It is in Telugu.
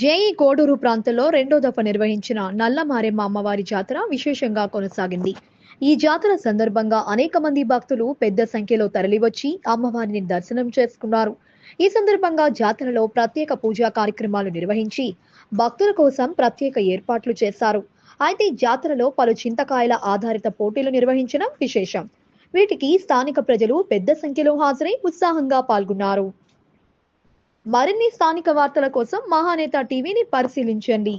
జేఈ కోడూరు ప్రాంతంలో రెండో దఫ నిర్వహించిన నల్లమారెమ్మ అమ్మవారి జాతర విశేషంగా కొనసాగింది. ఈ జాతర సందర్భంగా అనేక మంది భక్తులు పెద్ద సంఖ్యలో తరలివచ్చి అమ్మవారిని దర్శనం చేసుకున్నారు. ఈ సందర్భంగా జాతరలో ప్రత్యేక పూజా కార్యక్రమాలు నిర్వహించి భక్తుల కోసం ప్రత్యేక ఏర్పాట్లు చేశారు. అయితే జాతరలో పలు చింతకాయల ఆధారిత పోటీలు నిర్వహించడం విశేషం. వీటికి స్థానిక ప్రజలు పెద్ద సంఖ్యలో హాజరై ఉత్సాహంగా పాల్గొన్నారు. మరిన్ని స్థానిక వార్తల కోసం మహానేత టీవీని పరిశీలించండి.